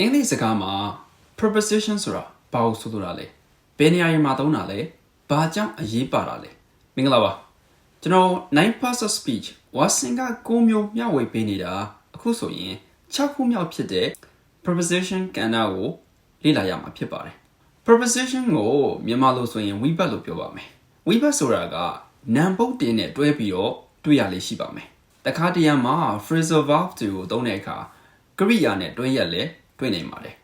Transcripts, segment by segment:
အင်္ဂလိပ်စကားမှာ preposition ဆိုတာဘာလို့ဆိုလိုတာလဲဘယ်နေရာတွေမှာသုံးတာလဲဘာကြောင့်အရေးပါတာလဲမင်္ဂလာပါကျွန်တော်9 parts of speech ဝါစင်က9မျိုးမျှဝေပေးနေတာအခုဆိုရင်6ခုမြောက်ဖြစ်တဲ့ preposition ကဏ္ဍကိုလေ့လာရမှာဖြစ်ပါတယ် preposition ကိုမြန်မာလိုဆိုရင်ဝိဘတ်လို့ပြောပါမယ်ဝိဘတ်ဆိုတာကနံပုတ်တင်နဲ့တွဲပြီးတော့တွေ့ရလေးရှိပါမယ်တခါတရံမှာ phrasal verb တွေကိုသုံးတဲ့အခါကရိယာနဲ့တွဲရက်လဲ တွေ့နိုင်ပါတယ်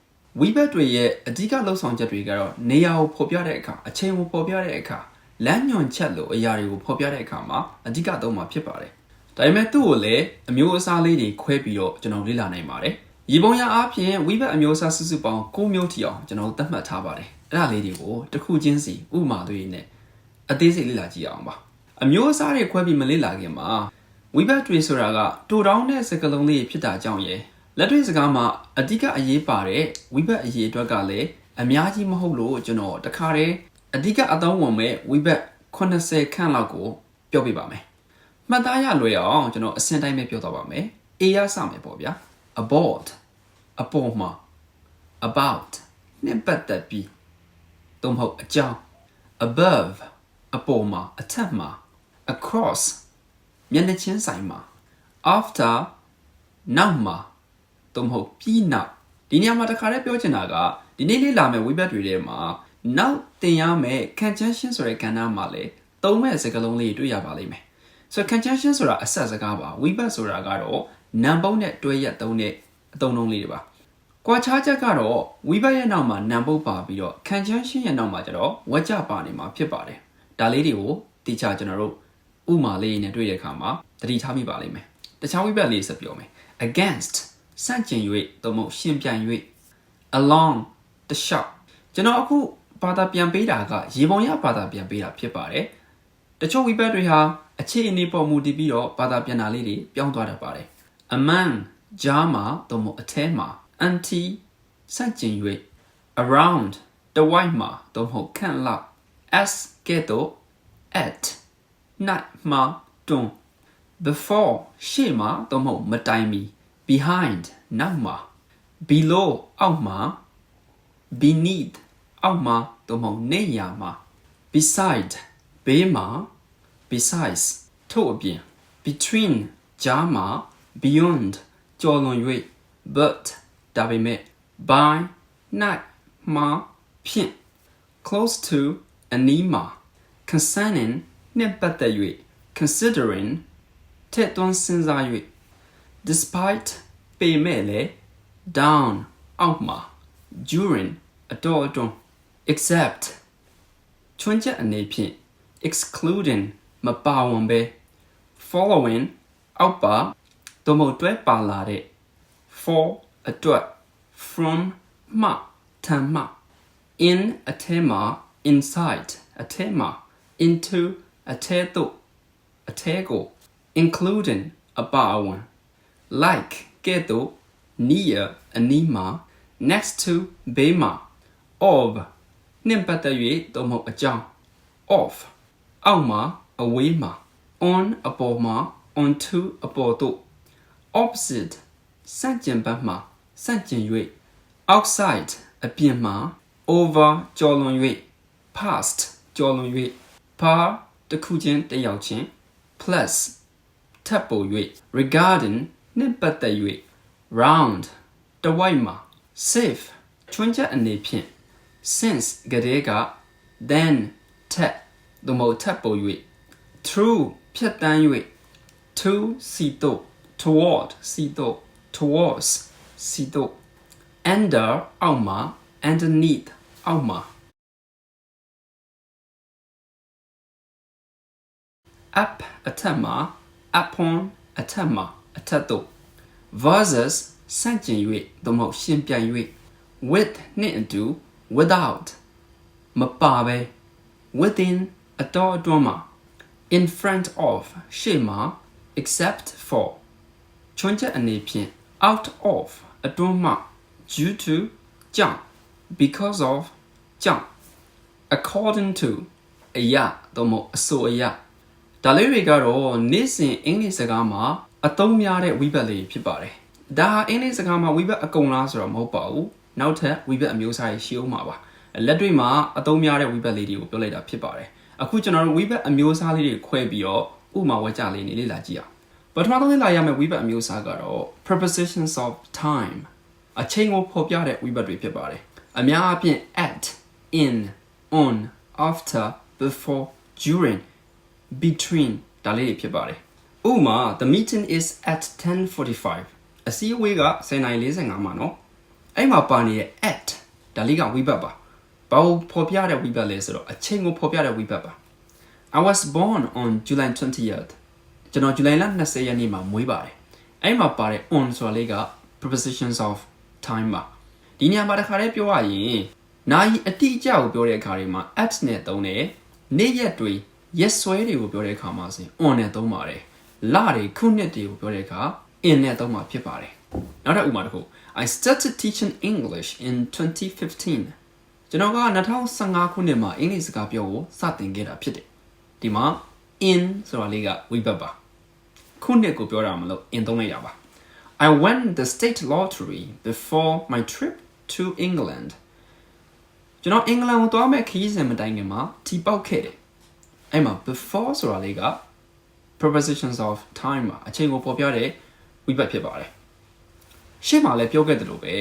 ဝိဘတ်တွေရဲ့အဓိကလှုပ်ဆောင်ချက်တွေကတော့နေရာကိုဖော်ပြတဲ့အခါအချိန်ကိုဖော်ပြတဲ့အခါလမ်းညွှန်ချက်လိုအရာတွေကိုဖော်ပြတဲ့အခါမှာအဓိကသုံးမှာဖြစ်ပါတယ်ဒါပေမဲ့သူ့ကိုလည်းအမျိုးအစားလေးတွေခွဲပြီးတော့ကျွန်တော်လေ့လာနိုင်ပါတယ်ရေပုံရအားဖြင့်ဝိဘတ်အမျိုးအစားစုစုပေါင်း9မျိုးထိအောင်ကျွန်တော်သတ်မှတ်ထားပါတယ်အဲ့ဒါလေးတွေကိုတစ်ခုချင်းစီဥပမာတွေနဲ့အသေးစိတ်လေ့လာကြည့်အောင်ပါအမျိုးအစားတွေခွဲပြီးမလေ့လာခင်မှာဝိဘတ်တွေဆိုတာကတူတောင်းတဲ့စကားလုံးလေးဖြစ်တာကြောင့်ရယ် လက်တွေ့စကားမှာအဓိကအရေးပါတဲ့ဝိဘတ်အရေးအတွက်ကလည်းအများကြီးမဟုတ်လို့ကျွန်တော်တခါတည်းအဓိကအသုံးဝင်မဲ့ဝိဘတ်80ခန့်လောက်ကိုပြောပြပါမယ်မှတ်သားရလွယ်အောင်ကျွန်တော်အစင်တိုင်းပဲပြောတော့ပါမယ် A ရစမယ်ပေါ့ဗျာ aboard အပေါ်မှာ about နဲ့ပတ်သက်ပြီးသို့မဟုတ်အကြောင်း above အပေါ်မှာအထက်မှာ across မျက်နှာချင်းဆိုင်မှာ after နောက်မှာ သို့မဟုတ်ပြီးနောက်ဒီနေရာမှာတခါတည်းပြောချင်တာကဒီနေ့လေးလာမယ့်ဝိဘတ်တွေထဲမှာနောက်တင်ရမယ့် conjunction ဆိုတဲ့ကဏ္ဍမှာလေသုံးမဲ့စကားလုံးလေးတွေ့ရပါလိမ့်မယ်ဆိုတော့ conjunction ဆိုတာအဆက်စကားပါဝိဘတ်ဆိုတာကတော့နံပုံးနဲ့တွဲရက်သုံးတဲ့အသုံးလုံးလေးတွေပါကွာခြားချက်ကတော့ဝိဘတ်ရဲ့နောက်မှာနံပုတ်ပါပြီးတော့ conjunction ရဲ့နောက်မှာကျတော့ဝက်ကြပါနေမှာဖြစ်ပါတယ်ဒါလေးတွေကိုတိကျကျွန်တော်တို့ဥမာလေးနဲ့တွေ့တဲ့အခါမှာသတိထားမိပါလိမ့်မယ်တခြားဝိဘတ်လေးဆက်ပြောမယ် against စန့်ကျင်၍သို့မဟုတ်ရှင်ပြိုင်၍ along တလျှောက်ကျွန်တော်အခုဘာသာပြန်ပေးတာကရေပုံရဘာသာပြန်ပေးတာဖြစ်ပါတယ်တချို့ဝိဘတ်တွေဟာအခြေအနေပေါ်မူတည်ပြီးတော့ဘာသာပြန်တာလေးတွေပြောင်းသွားတတ်ပါတယ် among ဂျာမှာသို့မဟုတ်အထဲမှာ anti စန့်ကျင်၍ around တဝိုက်မှာသို့မဟုတ်ခန့်လောက် as ကဲ့သို့ at night မှာတွန်း before ရှေ့မှာသို့မဟုတ်မတိုင်မီ behind နောက်မှာ below အောက်မှာ beneath အောက်မှာသို့မဟုတ်နေရာမှာ beside ဘေးမှာ besides ထို့အပြင် between ကြားမှာ beyond ကျော်လွန်၍ but ဒါပေမဲ့ by night မှာဖြင့် close to အနီးမှာ concerning နဲ့ပတ်သက်၍ considering ထည့်သွင်းစဉ်းစား၍ despite ပေမဲ့လေ down အောက်မှာ during အတော်အတွန်း except ချွင်းချက်အနေဖြင့် excluding မပါဝင်ပဲ following အောက်ပါသို့မဟုတ်တွဲပါလာတဲ့ for အတွက် from မှထံမှ in အထဲမှာ inside အထဲမှာ into အထဲသို့အထဲကို including အပါအဝင် Like ကဲ့သို့ near အနီးမှာ next to ဘေးမှာ of နှင့်ပတ်သက်၍သို့မဟုတ်အကြောင်း off အောက်မှာအဝေးမှာ on အပေါ်မှာ onto အပေါ်သို့ opposite စန့်ကျင်ဘက်မှာစန့်ကျင်၍ outside အပြင်မှာ over ကျော်လွန်၍ past ကျော်လွန်၍ par တစ်ခုချင်းတစ်ယောက်ချင်း plus ထပ်ပို၍ regarding နှင့်ပတ်သက်၍ round တဝိုက်မှာ safe ချွင်းချက်အနေဖြင့် since ကလေးက then ထက်သို့မဟုတ်ထပ်ပို၍ through ဖြတ်တန်း၍ to စီတို့ toward စီတို့ towards စီတို့ under အောက်မှာ underneath အောက်မှာ up အထက်မှာ upon အထက်မှာ အထက်သို့ versus စန့်ကျင်၍သို့မဟုတ်ရှင်ပြိုင်၍ with နှင့်အတူ without မပါဘဲ within အတော်အတွန်းမှာ in front of ရှေ့မှာ except for ချွန်းချက်အနေဖြင့် out of အတွန်းမှ due to ကြောင့် because of ကြောင့် according to အရာသို့မဟုတ်အဆိုအရာဒါလေးတွေကတော့နေ့စဉ်အင်္ဂလိပ်စကားမှာ အသုံးများတဲ့ဝိဘတ်လေးဖြစ်ပါတယ်ဒါဟာအင်္ဂလိပ်စကားမှာ we bet အကုန်လားဆိုတော့မဟုတ်ပါဘူးနောက်ထပ် we bet အမျိုးအစားတွေရှိအောင်ပါပါလက်တွေ့မှာအသုံးများတဲ့ we bet လေးတွေကိုပြောလိုက်တာဖြစ်ပါတယ်အခုကျွန်တော်တို့ we bet အမျိုးအစားလေးတွေခွဲပြီးတော့ဥပမာဝေကြလေးနေလေ့လာကြည့်အောင်ပထမဆုံးလေ့လာရမယ့် we bet အမျိုးအစားကတော့ prepositions of time အချိန်ကိုဖော်ပြတဲ့ we bet တွေဖြစ်ပါတယ်အများအားဖြင့် at in on after before during between ဒါလေးတွေဖြစ်ပါတယ် ဥမာ the meeting is at 10:45 အစည်းအဝေးက10:45မှာနော်အဲ့မှာပါနေတဲ့ at ဒါလေးကဝိဘတ်ပါဘာကိုဖော်ပြတဲ့ဝိဘတ်လဲဆိုတော့အချိန်ကိုဖော်ပြတဲ့ဝိဘတ်ပါ I was born on July 20th ကျွန်တော် July လ20ရက်နေ့မှာမွေးပါတယ်အဲ့မှာပါတဲ့ on ဆိုလေးက prepositions of time ပါဒီညမှာတစ်ခါတည်းပြောရရင်နာရီအတိအကျကိုပြောတဲ့အခါတွေမှာ at နဲ့သုံးတယ်နေ့ရက်တွေရက်စွဲတွေကိုပြောတဲ့အခါမှာဆိုရင် on နဲ့သုံးပါတယ် လတွေခုနှစ်တွေကိုပြောတဲ့အခါ in နဲ့သုံးမှာဖြစ်ပါတယ်နောက်တစ်ဥပမာတစ်ခု I started teaching English in 2015ကျွန်တော်က2015ခုနှစ်မှာအင်္ဂလိပ်စကားပြောကိုစတင်ခဲ့တာဖြစ်တယ်ဒီမှာ in ဆိုတာလေးက we ဘတ်ပါခုနှစ်ကိုပြောတာမလို့ in သုံးလိုက်ရပါ I won the state lottery before my trip to England ကျွန်တော်အင်္ဂလန်ကိုသွားမဲ့ခရီးစဉ်မတိုင်ခင်မှာတီပေါက်ခဲ့တယ်အဲ့မှာ before ဆိုတာလေးက prepositions of time ပါအချိန်ကိုပေါ်ပြတဲ့ we ဘတ်ဖြစ်ပါတယ်ရှေ့မှာလည်းပြောခဲ့တယ်လို့ပဲ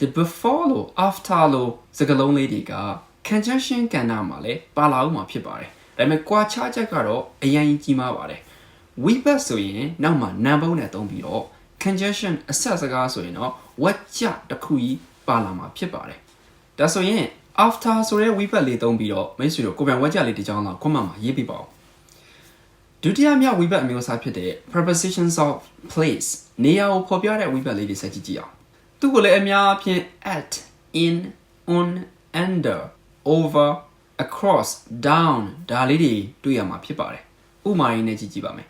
the before လို့ after လို့စကားလုံးလေးတွေက conjunction ကဏ္ဍမှာလည်းပါလာဦးမှာဖြစ်ပါတယ်ဒါပေမဲ့ကွာခြားချက်ကတော့အရင်ကြီးမားပါတယ် we bet ဆိုရင်နောက်မှာ number နဲ့သုံးပြီးတော့ conjunction အဆက်စကားဆိုရင်တော့ what ကြတစ်ခုကြီးပါလာမှာဖြစ်ပါတယ်ဒါဆိုရင် after ဆိုတဲ့ we bet လေးသုံးပြီးတော့မိတ်ဆွေတို့ကိုယ်ပိုင် what ကြလေးတစ်ကြောင်းလောက်ခွန်းမှမှာရေးပြပါဦး ဒုတိယမြောက် we bet အမျိုးအစားဖြစ်တဲ့ prepositions of place နေရာကိုဖော်ပြတဲ့ we bet လေးတွေဆက်ကြည့်ကြည့်အောင်သူ့ကိုလည်းအများအပြား at in on under over across down ဒါလေးတွေတွေ့ရမှာဖြစ်ပါတယ်ဥမာရင်းနဲ့ကြည့်ကြည့်ပါမယ်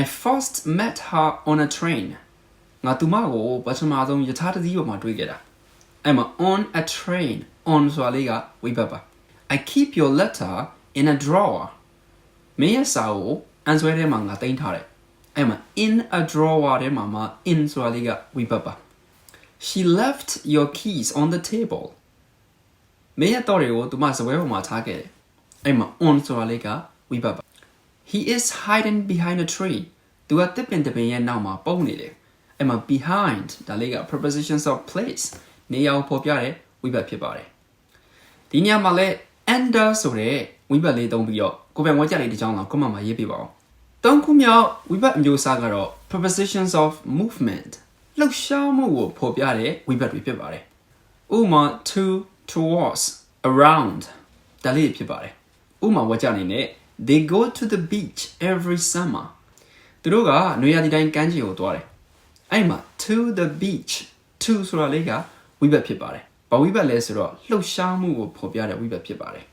I first met her on a train ငါသူမကိုပထမဆုံးယထာတစ်စီးပေါ်မှာတွေ့ခဲ့တာအဲ့မှာ on a train on ဆိုတာလေးကဝိဘတ်ပါ I keep your letter in a drawer မင်းရဲ့စာကိုအန်ဆွဲထဲမှာငါတင်ထားတယ်အဲ့မှာ in a drawer ထဲမှာမှာ in ဆိုတာလေးကဝိဘတ်ပါ She left your keys on the table မင်းရဲ့တော့တွေကိုသူမစပွဲပေါ်မှာထားခဲ့တယ်အဲ့မှာ on ဆိုတာလေးကဝိဘတ်ပါ He is hiding behind a tree သူကတစ်ပင်တစ်ပင်ရဲ့နောက်မှာပုန်းနေတယ်အဲ့မှာ behind ဒါလေးက prepositions of place နေရာကိုဖော်ပြတဲ့ဝိဘတ်ဖြစ်ပါတယ်ဒီနေရာမှာလဲ under ဆိုတဲ့ဝိဘတ်လေးသုံးပြီးတော့ ကိုယ်ပိုင်ဝါကြလေးတစ်ကြောင်းလောက်ကွန်မန့်မှာရေးပြပါအောင်သုံးခုမြောက်ဝိဘတ်အမျိုးအစားကတော့ prepositions of movement လှုပ်ရှားမှုကိုဖော်ပြတဲ့ဝိဘတ်တွေဖြစ်ပါတယ်ဥပမာ to towards around ဒါလေးဖြစ်ပါတယ်ဥပမာဝါကြအနေနဲ့ they go to the beach every summer သူတို့ကနွေရာသီတိုင်းကမ်းခြေကိုသွားတယ်အဲ့မှာ to the beach to ဆိုတာလေးကဝိဘတ်ဖြစ်ပါတယ်ဘာဝိဘတ်လဲဆိုတော့လှုပ်ရှားမှုကိုဖော်ပြတဲ့ဝိဘတ်ဖြစ်ပါတယ်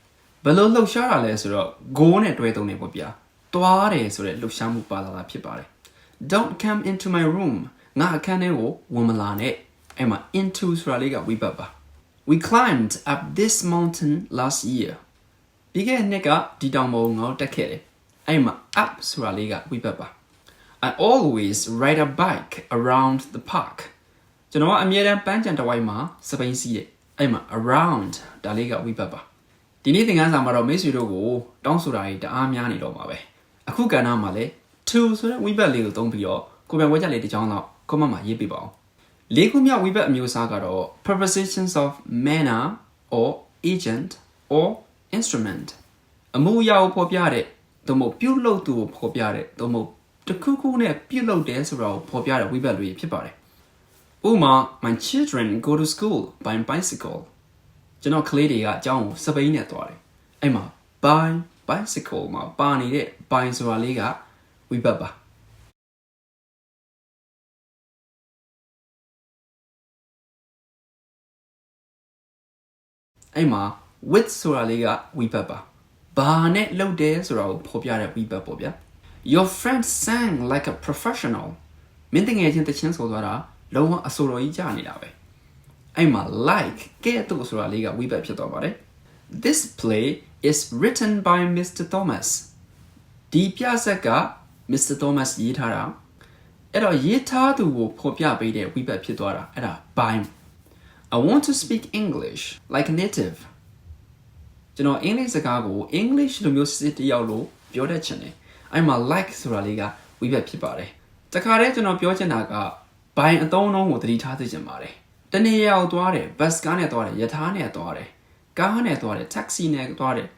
ဘယ်လိုလှုပ်ရှားတာလဲဆိုတော့ go နဲ့တွဲသုံးနေပေါ့ဗျာသွားတယ်ဆိုတဲ့လှုပ်ရှားမှုပါလာတာဖြစ်ပါတယ် don't come into my room ငါအခန်းထဲကိုဝင်မလာနဲ့အဲ့မှာ into ဆိုတာလေးကဝိဘတ်ပါ we climbed up this mountain last year ပြီးခဲ့တဲ့နှစ်ကဒီတောင်ပေါ်ငေါတက်ခဲ့တယ်အဲ့မှာ up ဆိုတာလေးကဝိဘတ်ပါ I always ride a bike around the park ကျွန်တော်ကအမြဲတမ်းပန်းချံတစ်ဝိုက်မှာစပိန်စီးတယ်အဲ့မှာ around ဒါလေးကဝိဘတ်ပါ ဒီနေ့သင်ခန်းစာမှာတော့မိတ်ဆွေတို့ကိုတောင်းဆိုတာတွေတအားများနေတော့မှာပဲအခုကဏ္ဍမှာလည်း to ဆိုတဲ့ဝိဘတ်လေးကိုသုံးပြီးတော့ကိုယ်ပြန်ဝဲချက်လေးတစ်ချောင်းတော့ comment မှာရေးပြပါအောင်လေးခုမြောက်ဝိဘတ်အမျိုးအစားကတော့ prepositions of manner or agent or instrument အမှုအရာကိုဖော်ပြတဲ့သို့မဟုတ်ပြုလုပ်သူကိုဖော်ပြတဲ့သို့မဟုတ်တစ်ခုခုနဲ့ပြုလုပ်တယ်ဆိုတာကိုဖော်ပြတဲ့ဝိဘတ်တွေဖြစ်ပါတယ်ဥပမာ my children go to school by bicycle ကျွန်တော်ကလေးတွေကအကြောင်းကိုစပိန်နဲ့သွားတယ်အဲ့မှာ by bicycle မှာပါနေတဲ့ by ဆိုတာလေးကဝိဘတ်ပါအဲ့မှာ with ဆိုတာလေးကဝိဘတ်ပါဘာနဲ့လှုပ်တယ်ဆိုတာကိုဖော်ပြတဲ့ဝိဘတ်ပေါ့ဗျာ Your friend sang like a professional မင်းတငယ်ချင်းတချင်းဆိုသွားတာလုံးဝအဆိုတော်ကြီးကြာနေတာပဲ အဲ့မှာ like ကဲ့သို့ဆိုတာလေးကဝိဘတ်ဖြစ်သွားပါတယ် This play is written by Mr. Thomas ဒီပြဆက်က Mr. Thomas ရေးထားတာအဲ့တော့ရေးထားသူကိုဖော်ပြပေးတဲ့ဝိဘတ်ဖြစ်သွားတာအဲ့ဒါ by I want to speak English like a native ကျွန်တော်အင်္ဂလိပ်စကားကို English လိုမျိုးစစ်တယောက်လိုပြောတတ်ချင်တယ်အဲ့မှာ like ဆိုတာလေးကဝိဘတ်ဖြစ်ပါတယ်တခါတည်းကျွန်တော်ပြောချင်တာက by အသုံးအနှုန်းကိုသတိထားသိချင်ပါတယ် တနေရာကိုသွားတယ် bus ကားနဲ့သွားတယ်ယထာနဲ့သွားတယ်ကားနဲ့သွားတယ် taxi နဲ့သွားတယ်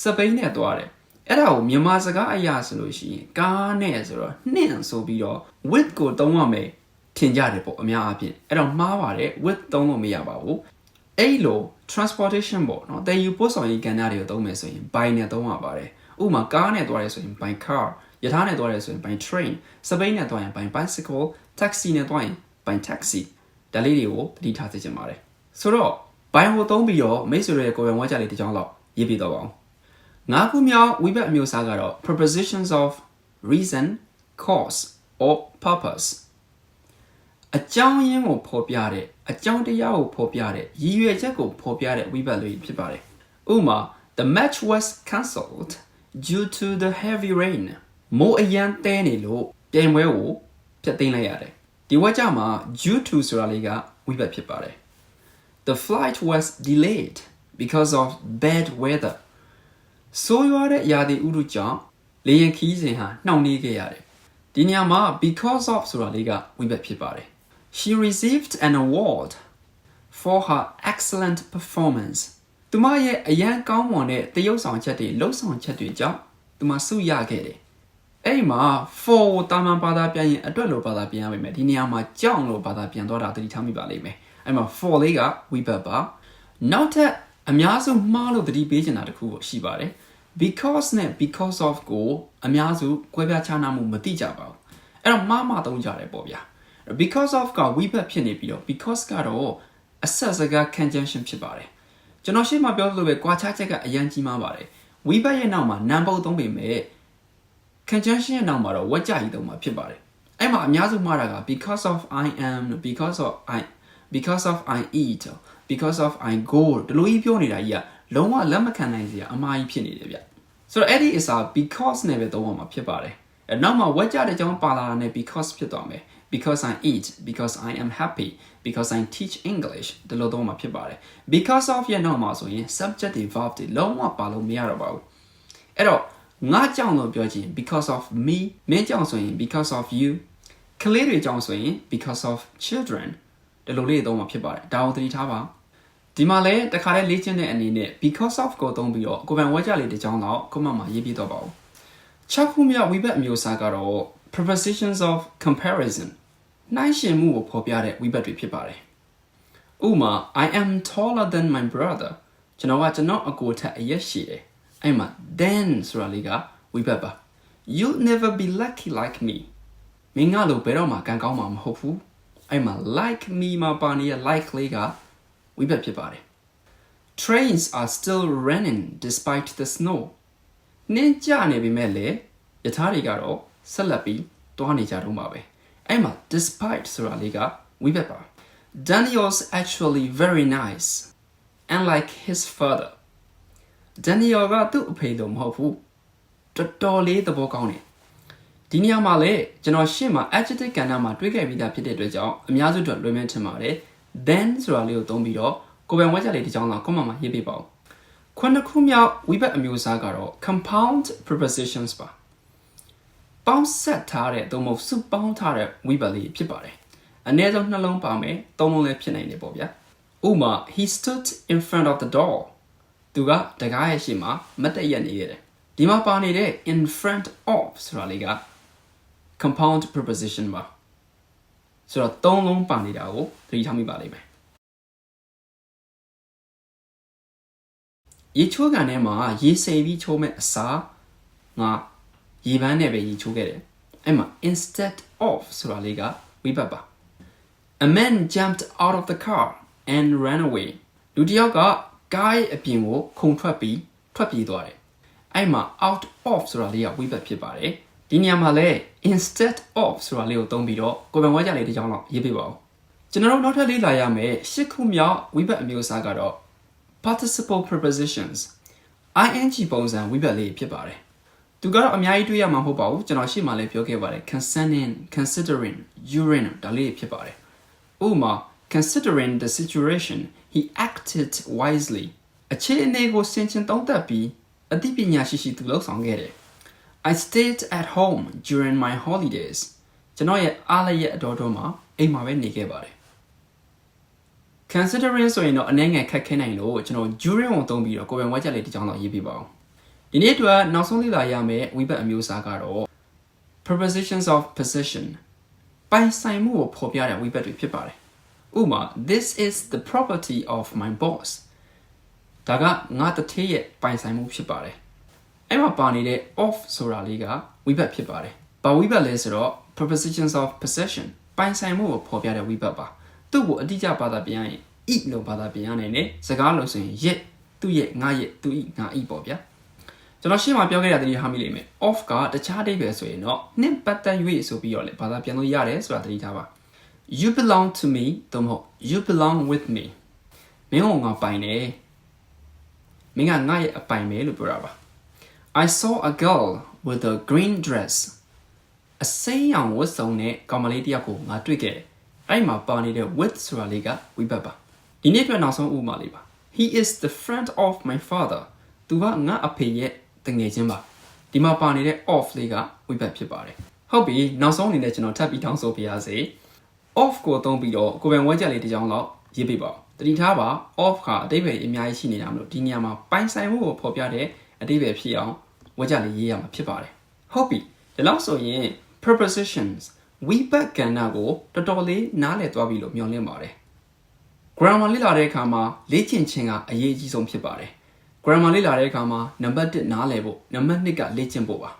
စပိန်နဲ့သွားတယ်အဲ့ဒါကိုမြန်မာစကားအရာဆိုလို့ရှိရင်ကားနဲ့ဆိုတော့နှင့်ဆိုပြီးတော့ with ကိုသုံးရမယ်ထင်ကြတယ်ပေါ့အများအားဖြင့်အဲ့တော့မှားပါတယ် with သုံးလို့မရပါဘူးအဲ့လို transportation ပေါ့နော်တည်ယူပို့ဆောင်ရေးကဏ္ဍတွေကိုသုံးမယ်ဆိုရင် by နဲ့သုံးရပါတယ်ဥပမာကားနဲ့သွားရဲဆိုရင် by car ယထာနဲ့သွားရဲဆိုရင် by train စပိန်နဲ့သွားရင် by bicycle taxi နဲ့သွားရင် by taxi ဒါလေးတွေကိုသတိထားသိချင်ပါတယ်ဆိုတော့ by ကိုသုံးပြီးတော့မိတ်ဆွေတွေရဲ့ကိုယ်ပိုင်ဝါကြလေးတစ်ကြောင်းလောက်ရေးပြတော့ပါအောင်ငါးခုမြောက်ဝိဘတ်အမျိုးအစားကတော့ prepositions of reason cause or purpose အကြောင်းရင်းကိုဖော်ပြတဲ့အကြောင်းတရားကိုဖော်ပြတဲ့ရည်ရွယ်ချက်ကိုဖော်ပြတဲ့ဝိဘတ်လေးဖြစ်ပါတယ်ဥပမာ the match was cancelled due to the heavy rain မိုးအရန်တဲနေလို့ပြိုင်ပွဲကိုဖျက်သိမ်းလိုက်ရတယ် ဒီဝက်ကြမှာ due to ဆိုတာလေးကဝိဘတ်ဖြစ်ပါတယ် the flight was delayed because of bad weather ဆိုးရွားတဲ့ရာသီဥတုကြောင့်လေယာဉ်ခီးစဉ်ဟာနှောင့်နှေးခဲ့ရတယ်ဒီနေရာမှာ because of ဆိုတာလေးကဝိဘတ်ဖြစ်ပါတယ် she received an award for her excellent performance သူမရဲ့အရန်ကောင်းမွန်တဲ့တရုပ်ဆောင်ချက်တွေလှုပ်ဆောင်ချက်တွေကြောင့်သူမဆုရခဲ့တယ် အဲ့ဒီမှာ for ကိုတာမန်ဘာသာပြန်ရင်အတွက်လို့ဘာသာပြန်ရပါမယ်ဒီနေရာမှာကြောင့်လို့ဘာသာပြန်တော့တာသတိထားမိပါလိမ့်မယ်အဲ့မှာ for လေးက we bet ပါနောက်ထပ်အများစုမှားလို့သတိပေးချင်တာတစ်ခုရှိပါတယ် because နဲ့ because of ကိုအများစုကွဲပြားခြားနားမှုမသိကြပါဘူးအဲ့တော့မှားမှားသုံးကြတယ်ပေါ့ဗျာ because of က we bet ဖြစ်နေပြီးတော့ because ကတော့အဆက်စကား conjunction ဖြစ်ပါတယ်ကျွန်တော်ရှေ့မှာပြောသလိုပဲကွာခြားချက်ကအရင်ကြီးမားပါတယ် we bet ရဲ့နောက်မှာ number သုံးပေမဲ့ conjunction ရဲ့နောက်မှာတော့ဝက်ကြကြီးသုံးမှာဖြစ်ပါတယ်အဲ့မှာအများစုမှားတာက because of I am because of I because of I eat because of I go ဒီလိုကြီးပြောနေတာကြီးကလုံးဝလက်မခံနိုင်စရာအမှားကြီးဖြစ်နေတယ်ဗျဆိုတော့အဲ့ဒီအစား because နဲ့ပဲသုံးရမှာဖြစ်ပါတယ်အဲ့နောက်မှာဝက်ကြတဲ့အကြောင်းပါလာတာနဲ့ because ဖြစ်သွားမယ် because I eat because I am happy because I teach English ဒီလိုသုံးမှာဖြစ်ပါတယ် because of ရဲ့နောက်မှာဆိုရင် subject တွေ verb တွေလုံးဝပါလို့မရတော့ပါဘူးအဲ့တော့ ငါကြောင့်လို့ပြောချင် because of me မင်းကြောင့်ဆိုရင် because of you ကလေးတွေကြောင့်ဆိုရင် because of children ဒီလိုလေးသုံးမှာဖြစ်ပါတယ်ဒါကိုသတိထားပါဒီမှာလည်းတခါတည်းလေ့ကျင့်တဲ့အနေနဲ့ because of ကိုသုံးပြီးတော့ကိုယ်ပိုင်ဝါကြလေးတစ်ကြောင်းတော့ခုမှမှာရေးပြတော့ပါဦး6ခုမြောက်ဝိဘတ်အမျိုးအစားကတော့ prepositions of comparison နှိုင်းယှဉ်မှုကိုဖော်ပြတဲ့ဝိဘတ်တွေဖြစ်ပါတယ်ဥမာ I am taller than my brother ကျွန်တော်ကကျွန်တော်အကိုထက်အရက်ရှည်တယ် အဲ့မှာ then ဆိုတာလေးကဝိဘတ်ပါ you'll never be lucky like me မင်းကလို့ဘယ်တော့မှကံကောင်းမှာမဟုတ်ဘူးအဲ့မှာ like me မှာပါနေတဲ့ like လေးကဝိဘတ်ဖြစ်ပါတယ် trains are still running despite the snow နှင်းကြနေပြီမဲ့လေယထာတွေကတော့ဆက်လက်ပြီးတွားနေကြတော့မှာပဲအဲ့မှာ despite ဆိုတာလေးကဝိဘတ်ပါ Daniel's actually very nice unlike his father Daniel ကသူ့အဖေလိုမဟုတ်ဘူးတော်တော်လေးသဘောကောင်းတယ်ဒီနေရာမှာလေကျွန်တော်ရှေ့မှာ adjective ကဏ္ဍမှာတွေးခဲ့ပြီးသားဖြစ်တဲ့အတွက်ကြောင့်အများစုအတွက်လွယ်မင်းထင်ပါတယ် then ဆိုတာလေးကိုသုံးပြီးတော့ကိုယ်ပိုင်ဝါကြလေးတစ်ကြောင်းလောက်ကွန်မမှာရေးပြပါဦးခုနှစ်ခုမြောက်ဝိဘတ်အမျိုးအစားကတော့ compound prepositions ပါပေါင်းဆက်ထားတဲ့သို့မဟုတ်စုပေါင်းထားတဲ့ဝိဘတ်လေးဖြစ်ပါတယ်အနည်းဆုံးနှလုံးပါမယ်သုံးလုံးလည်းဖြစ်နိုင်တယ်ပေါ့ဗျာဥမာ he stood in front of the door သူကတကားရဲ့ရှေ့မှာမတ်တက်ရက်နေရတယ်ဒီမှာပါနေတဲ့ in front of ဆိုတာလေးက compound preposition ပါဆိုတော့သုံးလုံးပါနေတာကိုသတိထားမိပါလိမ့်မယ်ရေချိုးကန်ထဲမှာရေစိမ်ပြီးချိုးမဲ့အစားငါရေပန်းနဲ့ပဲရေချိုးခဲ့တယ်အဲ့မှာ instead of ဆိုတာလေးကဝိဘတ်ပါ A man jumped out of the car and ran away လူတစ်ယောက်က ကားရဲ့အပြင်ကိုခုန်ထွက်ပြီးထွက်ပြေးသွားတယ်အဲ့မှာ out of ဆိုတာလေးကဝိဘတ်ဖြစ်ပါတယ်ဒီနေရာမှာလဲ instead of ဆိုတာလေးကိုသုံးပြီးတော့ကိုယ်ပိုင်ဝါကြလေးတစ်ကြောင်းလောက်ရေးပြပါဦးကျွန်တော်တို့နောက်ထပ်လေ့လာရမယ့်ရှစ်ခုမြောက်ဝိဘတ်အမျိုးအစားကတော့ participle prepositions ing ပုံစံဝိဘတ်လေးဖြစ်ပါတယ်သူသူကတော့အများကြီးတွေးရမှာမဟုတ်ပါဘူးကျွန်တော်ရှေ့မှာလည်းပြောခဲ့ပါတယ် concerning considering urine ဒါလေးဖြစ်ပါတယ်ဥပမာ considering the situation he acted wisely အခြေအနေကိုစင်ချင်သုံးသပ်ပြီးအသိပညာရှိရှိသူလှုပ်ဆောင်ခဲ့တယ် I stayed at home during my holidays ကျွန်တော်ရဲ့အားလရက်အတော်တော်မှာအိမ်မှာပဲနေခဲ့ပါတယ် considering ဆိုရင်တော့အနေငယ်ခက်ခဲနိုင်လို့ကျွန်တော် during ကိုသုံးပြီးတော့ကိုယ်ပိုင်ဝါချက်လေးတစ်ကြောင်းတော့ရေးပြပါအောင်ဒီနေ့အတွက်နောက်ဆုံးလေ့လာရမယ့်ဝိဘတ်အမျိုးအစားကတော့ prepositions of possession ပိုင်ဆိုင်မှုကိုဖော်ပြတဲ့ဝိဘတ်တွေဖြစ်ပါတယ် ဥပမာ this is the property of my boss ဒါကငါတထေးရဲ့ပိုင်ဆိုင်မှုဖြစ်ပါတယ်အဲ့မှာပါနေတဲ့ of ဆိုတာလေးကဝိဘတ်ဖြစ်ပါတယ်ဘာဝိဘတ်လဲဆိုတော့ prepositions of possession ပိုင်ဆိုင်မှုကိုဖော်ပြတဲ့ဝိဘတ်ပါသူ့ကိုအတိအကျဘာသာပြန်ရင် it လို့ဘာသာပြန်ရနိုင်တယ်စကားလို့ဆိုရင် yet သူ့ရဲ့ငါရဲ့သူ့ it ငါ it ပေါ့ဗျာကျွန်တော်ရှင်းမှာပြောခဲ့တာတတိထားမိလိမ့်မယ် off ကတခြားအဓိပ္ပာယ်ဆိုရင်တော့နှင့်ပတ်သက်၍ဆိုပြီးတော့လေဘာသာပြန်လို့ရတယ်ဆိုတာတတိထားပါ you belong to me သို့မဟုတ် you belong with me မင်းကငါပိုင်တယ်မင်းကငါရဲ့အပိုင်ပဲလို့ပြောတာပါ I saw a girl with a green dress အစိမ်းရောင်ဝတ်စုံနဲ့ကောင်မလေးတစ်ယောက်ကိုငါတွေ့ခဲ့တယ်အဲ့မှာပါနေတဲ့ with ဆိုတာလေးကဝိဘတ်ပါဒီနေ့အတွက်နောက်ဆုံးဥပမာလေးပါ He is the friend of my father သူကငါအဖေရဲ့တငယ်ချင်းပါဒီမှာပါနေတဲ့ of လေးကဝိဘတ်ဖြစ်ပါတယ်ဟုတ်ပြီနောက်ဆုံးအနေနဲ့ကျွန်တော်ထပ်ပြီးတောင်းဆိုပြရစေ off ကိုသုံးပြီးတော့ကိုယ်ပိုင်ဝဲချက်လေးတစ်ကြောင်းတော့ရေးပြပါဦးတတိထားပါ off ကအတိပ္ပယ်အများကြီးရှိနေတာမလို့ဒီနေရာမှာပိုင်ဆိုင်မှုကိုဖော်ပြတဲ့အတိပ္ပယ်ဖြစ်အောင်ဝဲချက်လေးရေးရမှာဖြစ်ပါတယ်ဟုတ်ပြီဒီလောက်ဆိုရင် prepositions ဝိဘတ်ကဏ္ဍကိုတော်တော်လေးနားလည်သွားပြီလို့မျှော်လင့်ပါတယ် grammar လေ့လာတဲ့အခါမှာလေ့ကျင့်ခြင်းကအရေးအကြီးဆုံးဖြစ်ပါတယ် grammar လေ့လာတဲ့အခါမှာနံပါတ်1နားလည်ဖို့နံပါတ်2ကလေ့ကျင့်ဖို့ပါ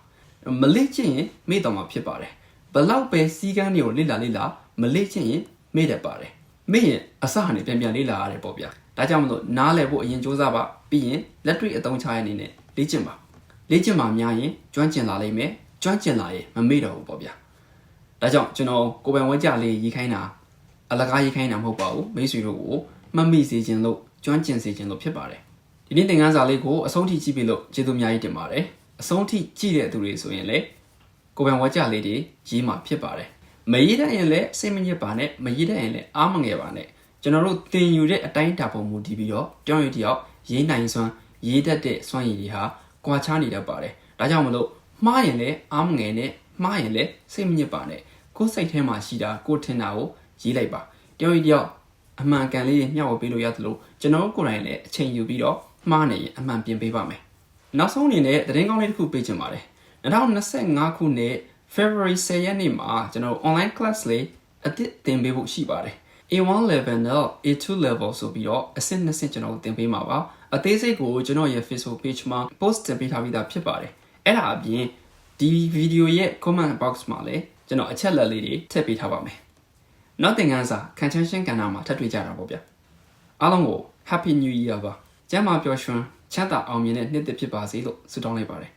မလေ့ကျင့်ရင်မေ့တော်မှာဖြစ်ပါတယ် ဘလောက်ပဲစီးကမ်းတွေကိုလေ့လာလေ့လာမလေ့ကျင့်ရင်မေ့တတ်ပါတယ်မေ့ရင်အစကနေပြန်ပြန်လေ့လာရတယ်ပေါ့ဗျာဒါကြောင့်မလို့နားလည်ဖို့အရင်စူးစမ်းပါပြီးရင်လက်တွေ့အသုံးချရတဲ့အနေနဲ့လေ့ကျင့်ပါလေ့ကျင့်မှများရင်ကျွမ်းကျင်လာလိမ့်မယ်ကျွမ်းကျင်လာရင်မမေ့တော့ဘူးပေါ့ဗျာဒါကြောင့်ကျွန်တော်ကိုယ်ပိုင်ဝဲကြလေးရေးခိုင်းတာအလကားရေးခိုင်းတာမဟုတ်ပါဘူးမိတ်ဆွေတို့ကိုမှတ်မိစေခြင်းလို့ကျွမ်းကျင်စေခြင်းလို့ဖြစ်ပါတယ်ဒီနေ့သင်ခန်းစာလေးကိုအဆုံးထိကြည့်ပြီလို့ကျေးဇူးအများကြီးတင်ပါတယ်အဆုံးထိကြည့်တဲ့သူတွေဆိုရင်လည်း ကိုယ်ပိုင်ဝဲကြလေးတွေရေးမှဖြစ်ပါတယ်မရေးတတ်ရင်လည်းစိတ်မညစ်ပါနဲ့မရေးတတ်ရင်လည်းအားမငယ်ပါနဲ့ကျွန်တော်တို့သင်ယူတဲ့အတိုင်းတာပုံမူတည်ပြီးတော့တောင်းရတယောက်ရေးနိုင်စွမ်းရေးတတ်တဲ့စွမ်းရည်တွေဟာကွာခြားနေတတ်ပါတယ်ဒါကြောင့်မလို့မှားရင်လည်းအားမငယ်နဲ့မှားရင်လည်းစိတ်မညစ်ပါနဲ့ကိုယ်စိတ်ထဲမှာရှိတာကိုယ်ထင်တာကိုရေးလိုက်ပါတောင်းရတယောက်အမှန်ကန်လေးမျှဝေပေးလို့ရတယ်လို့ကျွန်တော်ကိုယ်တိုင်လည်းအချိန်ယူပြီးတော့မှားနေရင်အမှန်ပြင်ပေးပါမယ်နောက်ဆုံးအနေနဲ့သတင်းကောင်းလေးတစ်ခုပေးချင်ပါတယ် 2025ခုနှစ် February 10ရက်နေ့မှာကျွန်တော် online class လေးအသစ်သင်ပေးဖို့ရှိပါတယ် A1 level နဲ့ A2 level ဆိုပြီးတော့အဆင့်နှစ်ဆင့်ကျွန်တော်သင်ပေးမှာပါအသေးစိတ်ကိုကျွန်တော်ရဲ့ Facebook page မှာ post တင်ပေးထားပြီးသားဖြစ်ပါတယ်အဲ့ဒါအပြင်ဒီဗီဒီယိုရဲ့ comment box မှာလည်းကျွန်တော်အချက်လက်လေးတွေထည့်ပေးထားပါမယ်နောက်သင်ခန်းစာခံချမ်းရှင်းကဏ္ဍမှာထပ်တွေ့ကြတာပေါ့ဗျအားလုံးကို Happy New Year ပါကျမ်းမာပျော်ရွှင်ချမ်းသာအောင်မြင်တဲ့နှစ်သစ်ဖြစ်ပါစေလို့ဆုတောင်းလိုက်ပါတယ်